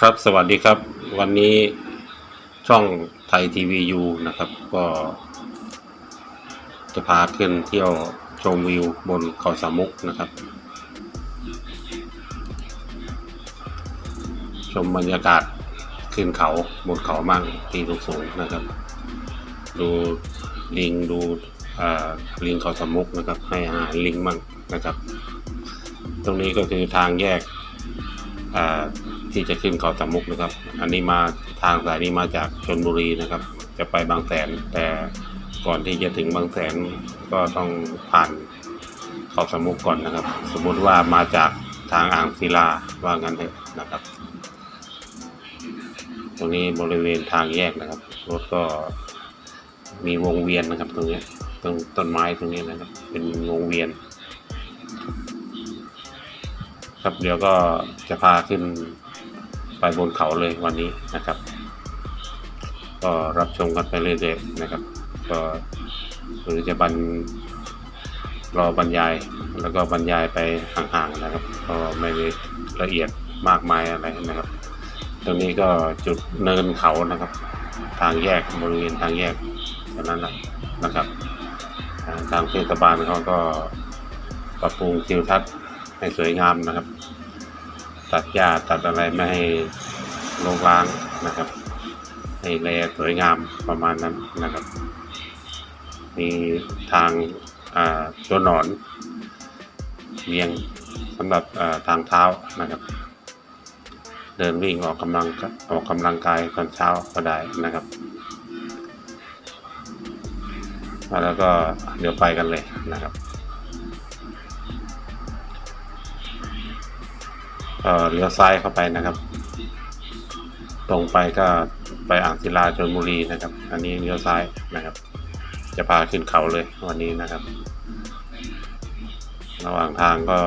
ครับสวัสดีครับ วันนี้ช่องไทยทีวียูนะครับ ก็ จะพาขึ้นเที่ยวชมวิวบนเขาสามุกนะครับ ชมบรรยากาศขึ้นเขาบนเขามั่งที่สูงๆนะครับ ดูลิงดูลิงเขาสามุกนะครับ ให้อาหารลิงมั่งนะครับ ตรงนี้ก็คือทางแยก ที่จะขึ้นเขาสามมุกนะครับ อันนี้มาทางสายนี้มาจากชนบุรีนะครับ จะไปบางแสน แต่ก่อนที่จะถึงบางแสนก็ต้องผ่านเขาสามมุกก่อนนะครับ สมมุติว่ามาจากทางอ่างศิลาว่างั้นเถอะนะครับ ตรงนี้บริเวณทางแยกนะครับ รถก็มีวงเวียนนะครับ ตรงนี้ตรงต้นไม้ตรงนี้นะครับ เป็นวงเวียน ครับเดี๋ยวก็จะพาขึ้นไปบนเขาเลยวันนี้นะครับ ก็รับชมกันไปเรื่อยๆนะครับ ก็หรือจะบรรรอบรรยายแล้วก็บรรยายไปห่างๆนะครับ ก็ไม่ได้ละเอียดมากมายอะไรนะครับ ตรงนี้ก็จุดเนินเขานะครับ ทางแยกบริเวณทางแยกเท่านั้นแหละนะครับ ทางเทศบาลเขาก็ปรับปรุงทิวทัศน์ ให้สวยงามนะครับ ตัดหญ้าตัดอะไรไม่ให้รกร้างนะครับ ให้แลสวยงามประมาณนั้นนะครับ มีทางอ่าตัวหนอนเวียงสำหรับอ่าทางเท้านะครับ เดินวิ่งออกกำลังออกกำลังกายตอนเช้าก็ได้นะครับแล้วก็เดี๋ยวไปกันเลยนะครับ เลี้ยวซ้ายเข้าไปนะครับ ตรงไปก็ไปอ่างศิลาชลบุรีนะครับ อันนี้เลี้ยวซ้ายนะครับ จะพาขึ้นเขาเลยวันนี้นะครับ ระหว่างทางก็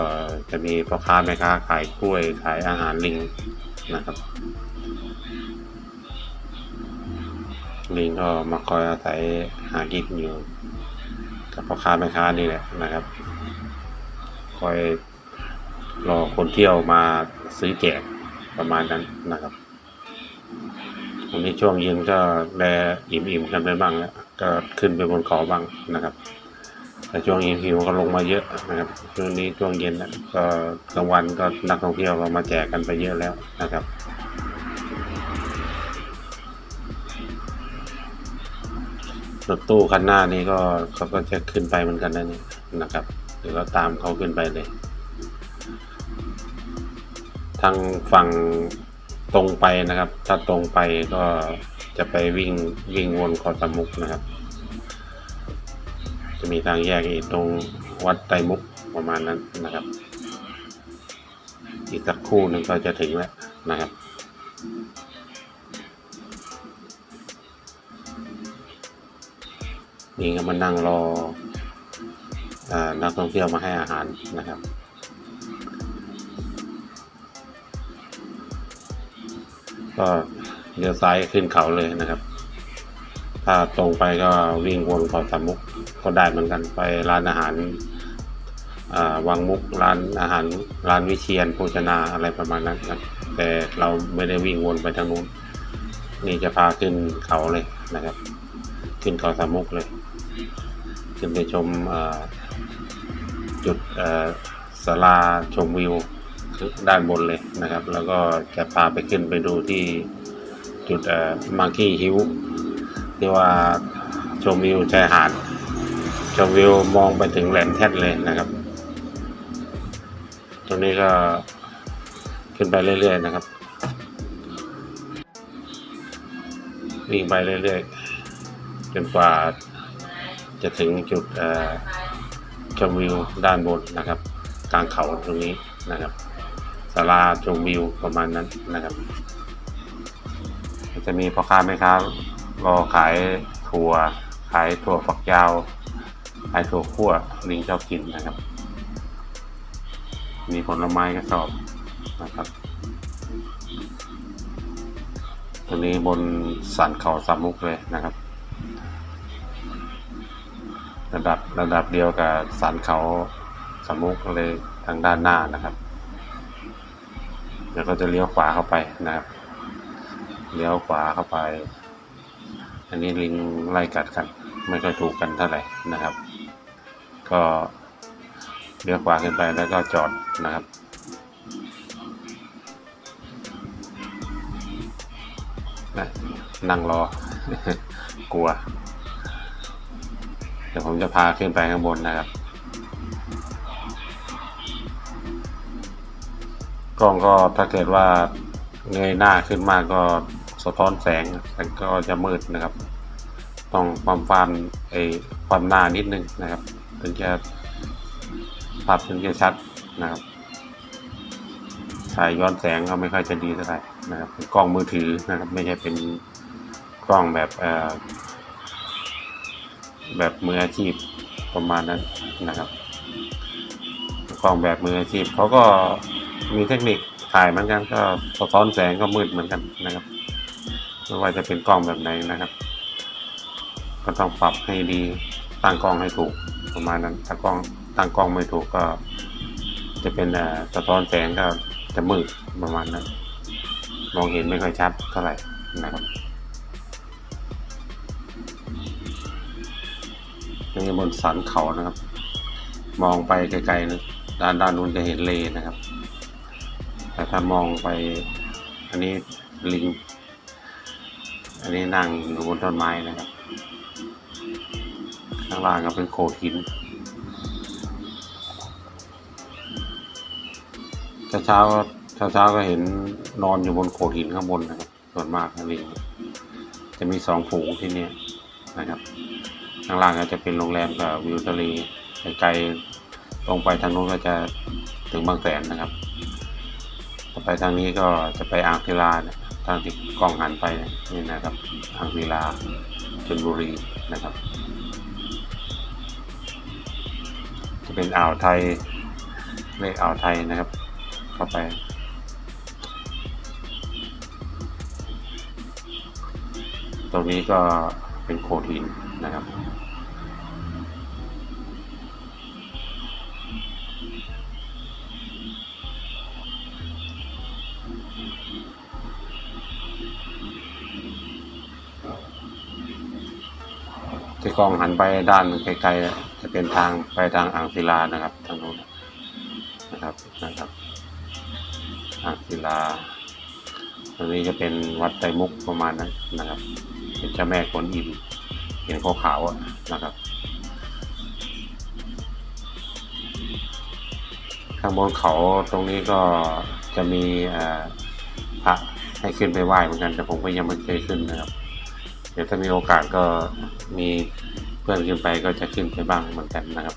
จะมีพ่อค้าแม่ค้าขายกล้วยขายอาหารลิงนะครับ ลิงก็มาคอยอาศัยหากินอยู่กับพ่อค้าแม่ค้านี่แหละนะครับ คอย รอคนเที่ยวมาซื้อแจกประมาณนั้นนะครับวันนี้ช่วงเย็นก็แลอิ่มๆกันไปบ้างแล้วก็ขึ้นไปบนเขาบ้างนะครับแต่ช่วงเย็นหิวก็ลงมาเยอะนะครับช่วงนี้ช่วงเย็นก็กลางวันก็นักท่องเที่ยวก็มาแจกกันไปเยอะแล้วนะครับรถตู้คันหน้านี้ก็เขาก็จะขึ้นไปเหมือนกันนะนี่นะครับเดี๋ยวเราตามเขาขึ้นไปเลย ทางฝั่งตรงไปนะครับ ถ้าตรงไปก็จะไปวิ่งวิ่งวนเขอสามมุกนะครับ จะมีทางแยกอีกตรงวัดไตรมุกประมาณนั้นนะครับ อีกสักคู่หนึงก็จะถึงแล้วนะครับนี่ก็มานั่งรออานักท่องเที่ยวมาให้อาหารนะครับ ก็เลี้ยวซ้ายขึ้นเขาเลยนะครับ ถ้าตรงไปก็วิ่งวนเขอสามมุกก็ได้เหมือนกันไปร้านอาหารวังมุกร้านอาหารร้านวิเชียนโภชนาอะไรประมาณนั้นครับแต่เราไม่ได้วิ่งวนไปทางนู้น นี่จะพาขึ้นเขาเลยนะครับ ขึ้นเขาสามมุกเลย ขึ้นไปชมจุดศาลาชมวิว ด้านบนเลยนะครับ แล้วก็จะพาไปขึ้นไปดูที่จุดเอ่อมังกี้ฮิวที่ว่าชมวิวชายหาดชมวิวมองไปถึงแหลมแท่นเลยนะครับ ตรงนี้ก็ขึ้นไปเรื่อยๆนะครับวิ่งไปเรื่อยๆจนกว่าจะถึงจุดชมวิวด้านบนนะครับ กลางเขาตรงนี้นะครับ ศาลาชมวิวประมาณนั้นนะครับ จะมีพ่อค้าแม่ค้ารอขายถั่ว ขายถั่วฝักยาว ขายถั่วคั่วลิงชอบกินนะครับ มีผลไม้ก็ชอบนะครับตรงนี้บนสันเขาสามมุกเลยนะครับ ระดับระดับเดียวกับสันเขาสามมุกเลยทางด้านหน้านะครับ เดี๋ยวก็จะเลี้ยวขวาเข้าไปนะครับ เลี้ยวขวาเข้าไป อันนี้ลิงไล่กัดกัน ไม่ค่อยถูกกันเท่าไหร่นะครับ ก็เลี้ยวขวาขึ้นไปแล้วก็จอดนะครับนะนั่งรอ กลัว เดี๋ยวผมจะพาขึ้นไปข้างบนนะครับ กล้องก็ถ้าเกิดว่าเงยหน้าขึ้นมาก็สะท้อนแสงแต่ก็จะมืดนะครับ ต้องความฟามไอความหน้านิดนึงนะครับ ถึงจะภาพถึงจะชัดนะครับถ่ายย้อนแสงก็ไม่ค่อยจะดีเท่าไหร่นะครับเป็นกล้องมือถือนะครับ ไม่ใช่เป็นกล้องแบบเอ่อแบบมืออาชีพประมาณนั้นนะครับกล้องแบบมืออาชีพเขาก็ มีเทคนิคถ่ายเหมือนกันก็สะท้อนแสงก็มืดเหมือนกันนะครับไม่ว่าจะเป็นกล้องแบบไหนนะครับ ก็ต้องปรับให้ดีตั้งกล้องให้ถูกประมาณนั้นถ้ากล้องตั้งกล้องไม่ถูกก็ จะเป็นเอ่อสะท้อนแสงก็จะมืดประมาณนั้น มองเห็นไม่ค่อยชัดเท่าไหร่นะครับนี่บนสันเขานะครับ มองไปไกลๆนะด้านด้านนู้นจะเห็นเลนะครับ แต่ถ้ามองไป อันนี้ลิง อันนี้นั่งอยู่บนต้นไม้นะครับ ข้างล่างก็เป็นโขดหินเช้าเช้าเช้าก็เห็นนอนอยู่บนโขดหินข้างบนนะครับ ส่วนมากลิงจะมีสองฝูงที่นี่นะครับ ข้างล่างก็จะเป็นโรงแรมกับวิวทะเลไกลๆลงไปทางนู้นก็จะถึงบางแสนนะครับ ต่อไปทางนี้ก็จะไปอ่างศิลาทางที่กล้องหันไปนี่นี่นะครับอ่างศิลาชลบุรีนะครับ จะเป็นอ่าวไทยเลขอ่าวไทยนะครับ เข้าไปตรงนี้ก็เป็นโขดหินนะครับ ที่กล้องหันไปด้านไกลๆจะเป็นทางไปทางอ่างศิลานะครับทางโน้นนะครับนะครับอ่างศิลาตรงนี้จะเป็นวัดไตรมุกประมาณนั้นนะครับ เป็นเจ้าแม่กวนอิมเห็นขาวๆอะนะครับ ข้างบนเขาตรงนี้ก็จะมีอ่อพระให้ขึ้นไปไหว้เหมือนกันแต่ผมก็ยังไม่เคยขึ้นนะครับ เดี๋ยวถ้ามีโอกาสก็มีเพื่อนขึ้นไปก็จะขึ้นไปบ้างเหมือนกันนะครับ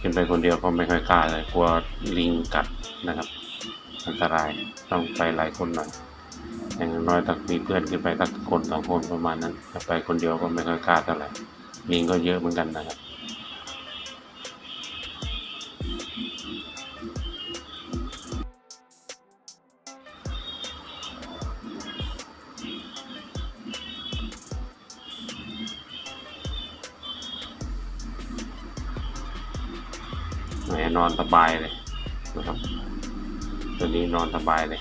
ขึ้นไปคนเดียวก็ไม่ค่อยกล้าเลยกลัวลิงกัดนะครับ อันตรายต้องไปหลายคนหน่อยอย่างน้อยต้องมีเพื่อนขึ้นไปสักคนสองคนประมาณนั้นถ้าไปคนเดียวก็ไม่ค่อยกล้าเท่าไหร่ลิงก็เยอะเหมือนกันนะครับ สบายเลยนะครับ ตัวนี้นอนสบายเลย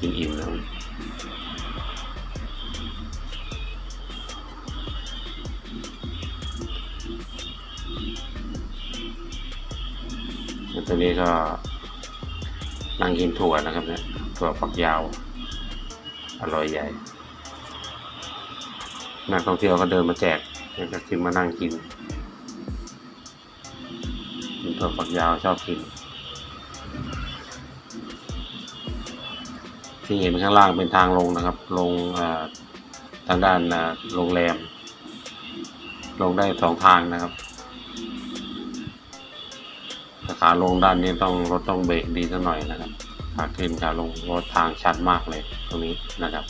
กินอิ่มแล้วแล้วตัวนี้ก็นั่งกินถั่วนะครับเนี่ยถั่วฝักยาว อร่อยใหญ่ นักท่องเที่ยวก็เดินมาแจกแล้วก็ขึ้นมานั่งกิน กินถั่วฝักยาวชอบกิน ที่เห็นข้างล่างเป็นทางลงนะครับ ลงทางด้านโรงแรม ลงได้สองทางนะครับถ้าขาลงด้านนี้ต้องรถต้องเบรกดีสักหน่อยนะครับขาขึ้นขาลงรถทางชัดมากเลยตรงนี้นะครับ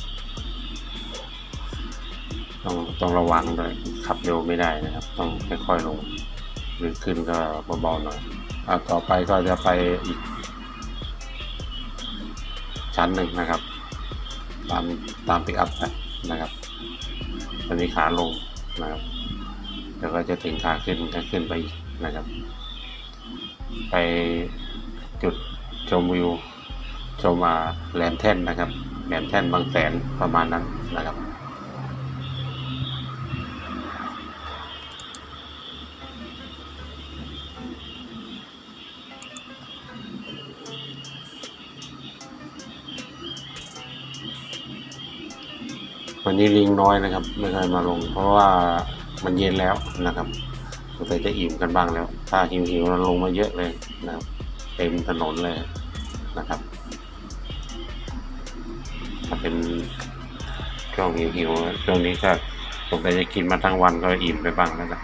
ต้องต้องระวังเลยขับเร็วไม่ได้นะครับ ต้องค่อยๆลง หรือขึ้นก็เบาๆหน่อยอะต่อไปก็จะไปอีก ชั้นหนึ่งนะครับ ตามตามปิกอัพไปนะครับตอนนี้ขาลงนะครับเดี๋ยวก็จะถึงขาขึ้นก็ขึ้นไปอีกนะครับ ไปจุดชมวิวชมแหลมแท่นนะครับแหลมแท่นบางแสนประมาณนั้นนะครับ วันนี้ลิงน้อยนะครับ ไม่เคยมาลง เพราะว่ามันเย็นแล้วนะครับสงสัยจะอิ่มกันบ้างแล้ว ถ้าหิวหิวๆลงมาเยอะเลยนะครับเต็มถนนเลยนะครับถ้าเป็นช่วงหิวหิวๆช่วงนี้ก็สงสัยจะกินมาทั้งวันก็อิ่มไปบ้างแล้วนะ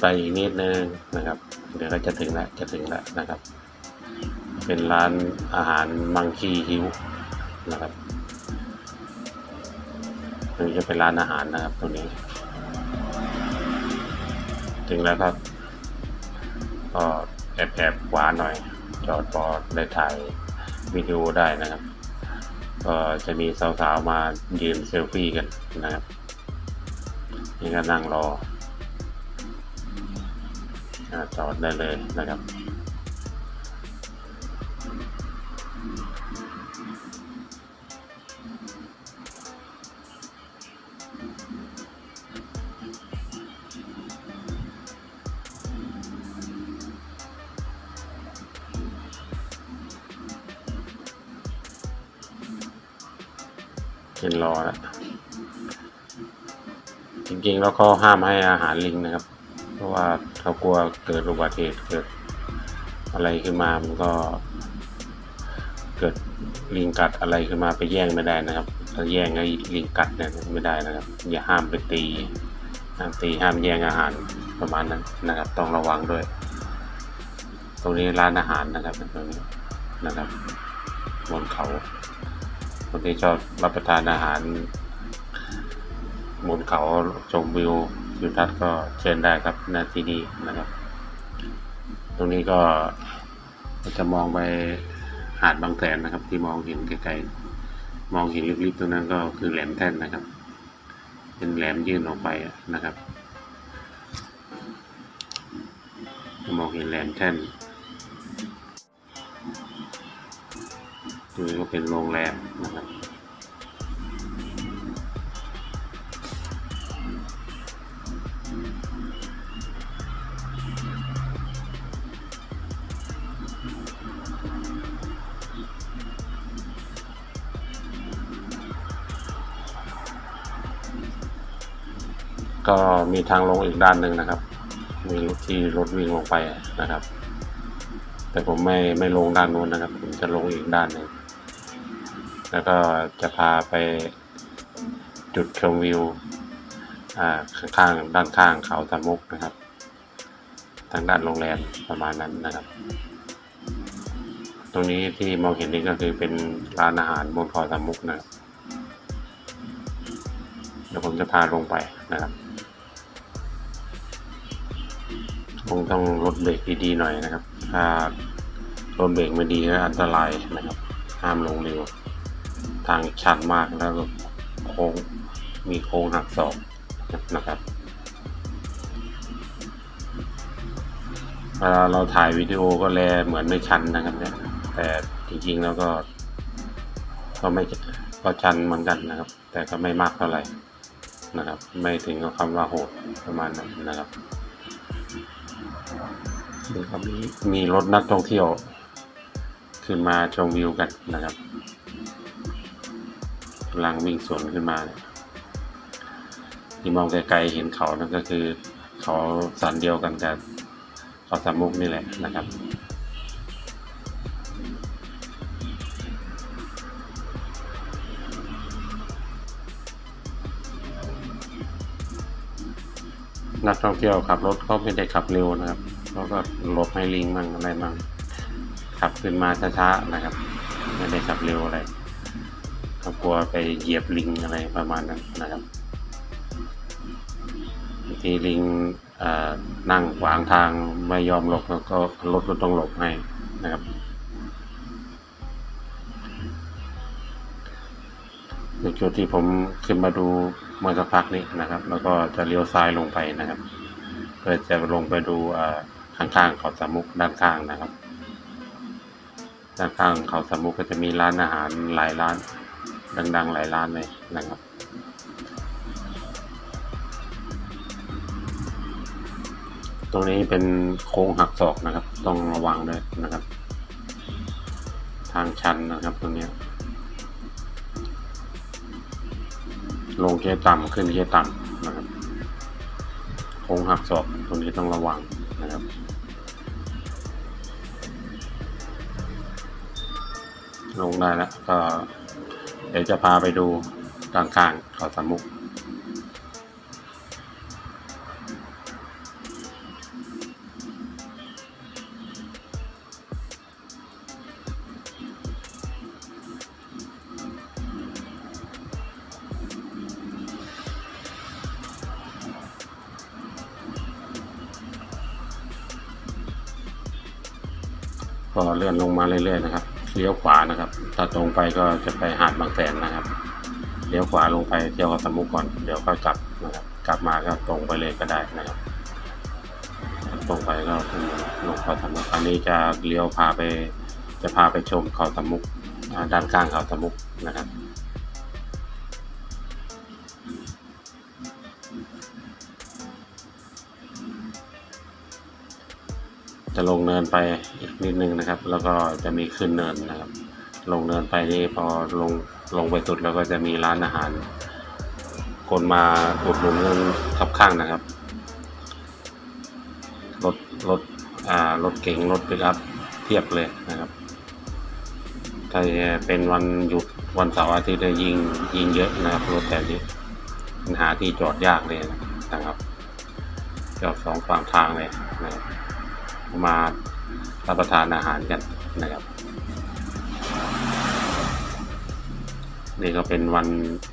ไปอีกนิดนึงนะครับ เดี๋ยวก็จะถึงแล้วจะถึงแล้วนะครับ เป็นร้านอาหารมังคีฮิวนะครับตรงนี้จะเป็นร้านอาหารนะครับตรงนี้ ถึงแล้วครับก็แอบแอบขวาหน่อย จอดพอได้ถ่ายวิดีโอได้นะครับก็จะมีสาวๆมายืนเซลฟี่กันนะครับนี่ก็นั่งรอ จอดได้เลยนะครับเป็นรอแล้วจริงๆ แล้วเขาห้ามให้อาหารลิงนะครับ เพราะว่า เขากลัวเกิดอุบัติเหตุเกิดอะไรขึ้นมามันก็ เกิดลิงกัดอะไรขึ้นมาไปแย่งไม่ได้นะครับถ้าแย่งให้ลิงกัดเนี่ยไม่ได้นะครับ อย่าห้ามไปตีห้ามตีห้ามแย่งอาหารประมาณนั้นนะครับ ต้องระวังด้วย ตรงนี้ร้านอาหารนะครับตรงนี้นะครับบนเขาคนที่ชอบรับประทานอาหารบนเขาชมวิว ทิวทัศน์ก็เชิญได้ครับณที่นี่นะครับ ตรงนี้ก็จะมองไปหาดบางแสนนะครับ ที่มองเห็นไกลๆมองเห็นลิบๆตรงนั้นก็คือแหลมแท่นนะครับ เป็นแหลมยื่นออกไปนะครับมองเห็นแหลมแท่นตรงนี้ก็เป็นโรงแรมนะครับ ก็มีทางลงอีกด้านหนึ่งนะครับ มีรถที่รถวิ่งลงไปนะครับ แต่ผมไม่ไม่ลงด้านนู้นนะครับ ผมจะลงอีกด้านหนึ่งแล้วก็จะพาไปจุดชมวิวอ่าข้างๆด้านข้างเขาสามมุกนะครับ ทางด้านโรงแรมประมาณนั้นนะครับ ตรงนี้ที่มองเห็นนี่ก็คือเป็นร้านอาหารบนเขาสามมุกนะครับ เดี๋ยวผมจะพาลงไปนะครับคงต้องลดเบรกดีๆหน่อยนะครับ ถ้ารถเบรกไม่ดีก็อันตรายนะครับ ห้ามลงเร็ว ทางชันมากแล้วก็โค้งมีโค้งหักศอกนะครับเวลาเราถ่ายวิดีโอก็แลเหมือนไม่ชันนะครับเนี่ยแต่จริงๆแล้วก็ ก็ไม่ก็ชันเหมือนกันนะครับ แต่ก็ไม่มากเท่าไหร่ นะครับ ไม่ถึงกับคำว่าโหดประมาณนั้นนะครับนี่ก็มีมีรถนักท่องเที่ยว ขึ้นมาชมวิวกันนะครับกำลังวิ่งสวนขึ้นมาที่มองไกลๆเห็นเขานั่นก็คือ เขาสันเดียวกันกับเขาสามุกนี่แหละนะครับ นักท่องเที่ยวขับรถเขาไม่ได้ขับเร็วนะครับเขาก็หลบให้ลิงมั่งอะไรมั่งขับขึ้นมาช้าๆนะครับ ไม่ได้ขับเร็วอะไรเขากลัวไปเหยียบลิงอะไรประมาณนั้นนะครับทีลิงนั่งขวางทางไม่ยอมหลบแล้วก็รถก็ต้องหลบให้นะครับในจุดที่ผมขึ้นมาดู เมื่อสักพักนี้นะครับ แล้วก็จะเลี้ยวซ้ายลงไปนะครับ เพื่อจะลงไปดูอ่อข้างๆเขาสามมุกด้านข้างนะครับ ด้านข้างเขาสามุกก็จะมีร้านอาหารหลายร้าน ดังๆ หลายร้านเลยนะครับตรงนี้เป็นโค้งหักศอกนะครับ ต้องระวังด้วยนะครับ ทางชันนะครับตรงนี้ ลงเกียร์ต่ำขึ้นเกียร์ต่ำนะครับโค้งหักศอกตรงนี้ต้องระวังนะครับลงได้แล้วก็เดี๋ยวจะพาไปดูกลางๆเขาสามมุก ก็เลื่อนลงมาเรื่อยๆนะครับเลี้ยวขวานะครับ ถ้าตรงไปก็จะไปหาดบางแสนนะครับเลี้ยวขวาลงไปเที่ยวเกาะสมุกก่อนเดี๋ยวก็กลับนะครับกลับมาก็ตรงไปเลยก็ได้นะครับ ตรงไปก็ลงเขาสมุกอันนี้จะเลี้ยวพาไป จะพาไปชมเขาสมุกด้านข้างเขาสมุกนะครับ จะลงเนินไปอีกนิดนึงนะครับ แล้วก็จะมีขึ้นเนินนะครับ ลงเนินไปนี่พอลงลงไปสุดแล้วก็จะมีร้านอาหาร คนมาอุดหนุนกันทับข้างนะครับรถรถอ่ารถเก๋งรถปิกอัพเทียบเลยนะครับถ้าเป็นวันหยุดวันเสาร์อาทิตย์เนี่ยยิงยิงเยอะนะครับรถแต่นี้มันหาที่จอดยากเลยนะครับจอดสองฝั่งทางเลยนะครับ มารับประทานอาหารกันนะครับ นี่ก็เป็นวัน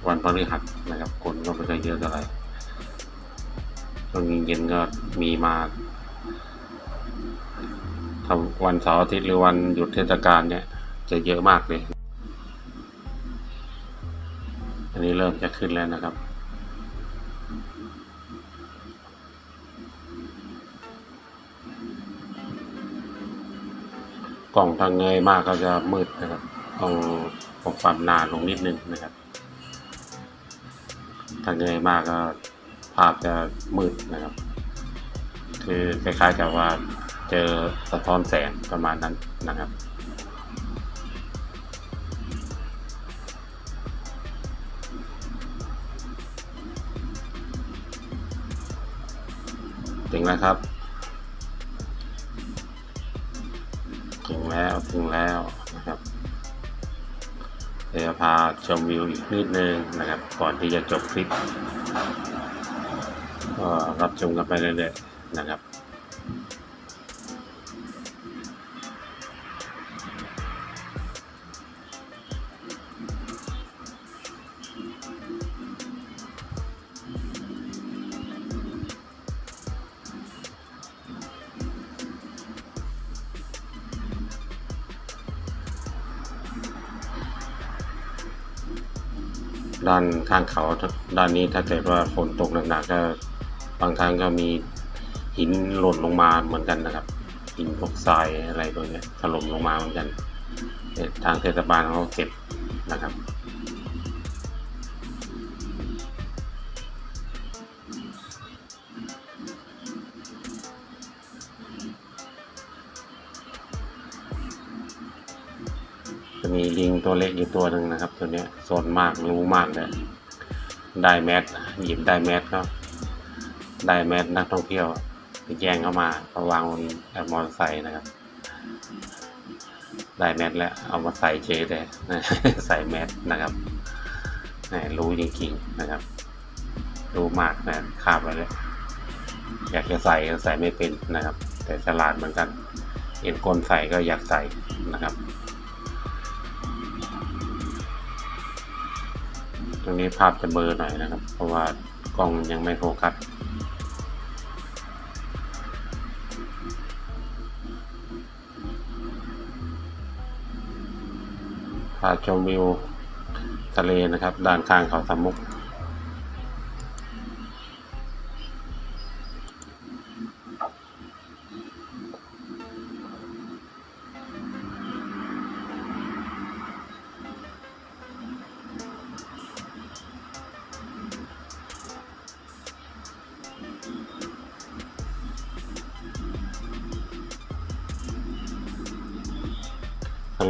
วันพฤหัสนะครับ คนก็ไม่ค่อยเยอะเท่าไรช่วงเย็นๆก็มีมาทำวันเสาร์อาทิตย์หรือวันหยุดเทศกาลเนี่ย จะเยอะมากเลย อันนี้เริ่มจะขึ้นแล้วนะครับ กล่องทางเงยมากก็จะมืดนะครับ ต้องปรับความหนาลงนิดนึงนะครับถ้าเงยมากก็ภาพจะมืดนะครับ คือคล้ายๆกับว่าเจอสะท้อนแสงประมาณนั้นนะครับถึงแล้วครับ แล้วถึงแล้วนะครับเดี๋ยวพาชมวิวอีกนิดนึงนะครับ ก่อนที่จะจบคลิปก็รับชมกันไปเรื่อยๆนะครับ ทานข้างเขาด้านนี้ถ้าเกิดว่าฝนตกหนักๆก็บางครั้งก็มีหินหล่นลงมาเหมือนกันนะครับ หินพวกทรายอะไรตัวเนี้ยถล่มลงมาเหมือนกัน ทางเทศบาลเขาเก็บนะครับ จะมีลิงตัวเล็กอยู่ตัวหนึ่งนะครับ ตัวนี้โซนมากรู้มากเลยได้แมสหยิบได้แมสก็ได้แมสนักท่องเที่ยวไปแย่งเข้ามาเขาวางบนมอเตอร์ไซค์นะครับ ได้แมสแล้วเอามาใส่เจเลยใส่แมสนะครับรู้จริงๆนะครับ รู้มากนะคาบไปเลยอยากจะใส่ก็ใส่ไม่เป็นนะครับ แต่ฉลาดเหมือนกันเห็นคนใส่ก็อยากใส่นะครับ รงนี้ภาพจะเบลอหน่อยนะครับ เพราะว่ากล้องยังไม่โฟกัสพาชมวิวทะเลนะครับ ด้านข้างเขาสามุก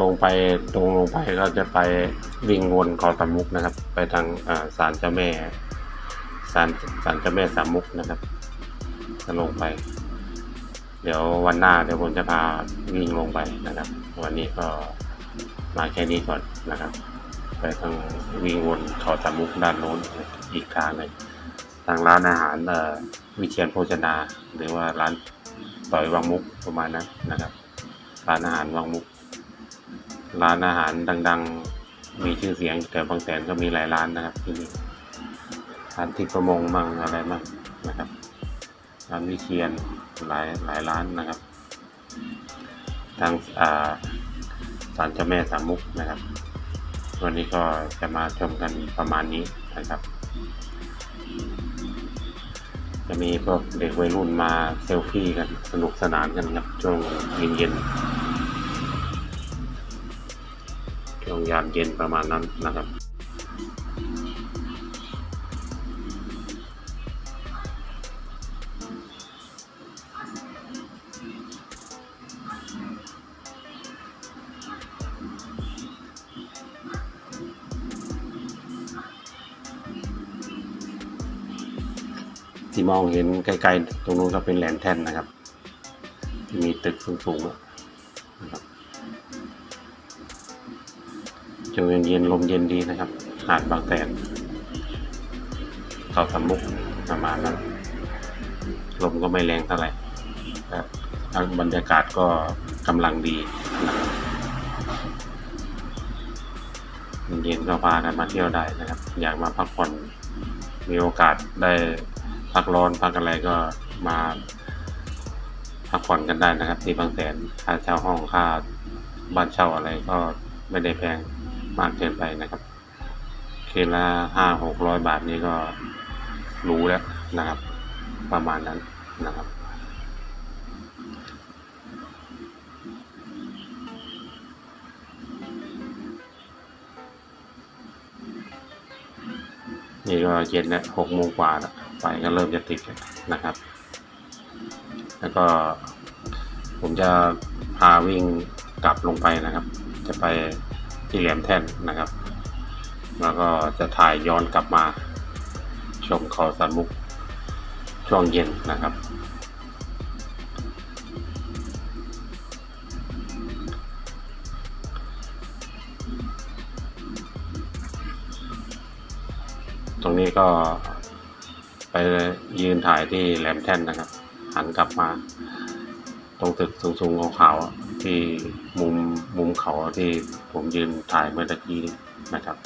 ลงไปตรงลงไปก็จะไปวิ่งวนเกาะสามมุกนะครับ ไปทางอ่าศาลเจ้าแม่ศาลศาลเจ้าแม่สามมุกนะครับจะลงไป เดี๋ยววันหน้าเดี๋ยวผมจะพาวิ่งลงไปนะครับ วันนี้ก็มาแค่นี้ก่อนนะครับ ไปทางวิ่งวนเขาสามมุกด้านโน้นอีกทางหนึ่งทางร้านอาหารวิเชียนโภชนา หรือว่าร้านต่อยวังมุกประมาณนั้นนะครับ ร้านอาหารวังมุก ร้านอาหารดัง ๆ มีชื่อเสียงแต่บางแสนก็มีหลายร้านนะครับที่นี่ร้านทิพย์ประมงมั่งอะไรมั่งนะครับร้านวิเชียนหลายหลายร้านนะครับ ทางอ่าศาลเจ้าแม่สามมุกนะครับ วันนี้ก็จะมาชมกันประมาณนี้นะครับ จะมีพวกเด็กวัยรุ่นมาเซลฟี่กันสนุกสนานกันครับช่วงเย็นๆ ช่วงยามเย็นประมาณนั้นนะครับ ที่มองเห็นไกลๆตรงนู้นก็เป็นแหลมแท่นนะครับที่มีตึกสูงๆ ช่วงเย็นๆลมเย็นดีนะครับ หาดบางแสนเขาสมุกประมาณนั้น ลมก็ไม่แรงเท่าไหร่บรรยากาศก็กำลังดีนะครับเย็นก็พากันมาเที่ยวได้นะครับ อยากมาพักผ่อนมีโอกาสได้พักร้อนพักอะไรก็มาพักผ่อนกันได้นะครับ ที่บางแสนค่าเช่าห้องค่าบ้านเช่าอะไรก็ไม่ได้แพง มากเกินไปนะครับเคืนละห้าหกร้อยบาทนี่ก็รู้แล้วนะครับ ประมาณนั้นนะครับนี่ก็เย็นแล้วหกโมงกว่าแล้วไฟก็เริ่มจะติดนะครับ แล้วก็ผมจะพาวิ่งกลับลงไปนะครับ จะไป ที่แหลมแท่นนะครับ แล้วก็จะถ่ายย้อนกลับมา ชมเขาสามมุกช่วงเย็นนะครับ ตรงนี้ก็ไปยืนถ่ายที่แหลมแท่นนะครับ หันกลับมา ตรงตึกสูงๆขาวๆ ที่มุมมุมเขาที่ผมยืนถ่ายเมื่อตะกี้นะครับ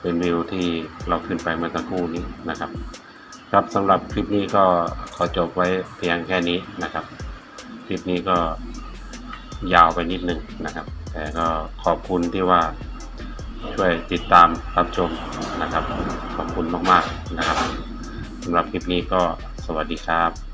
เป็นวิวที่เราขึ้นไปเมื่อสักครู่นี้นะครับ ครับสำหรับคลิปนี้ก็ขอจบไว้เพียงแค่นี้นะครับ คลิปนี้ก็ยาวไปนิดนึงนะครับ แต่ก็ขอบคุณที่ว่าช่วยติดตามรับชมนะครับ ขอบคุณมากๆนะครับสำหรับคลิปนี้ก็สวัสดีครับ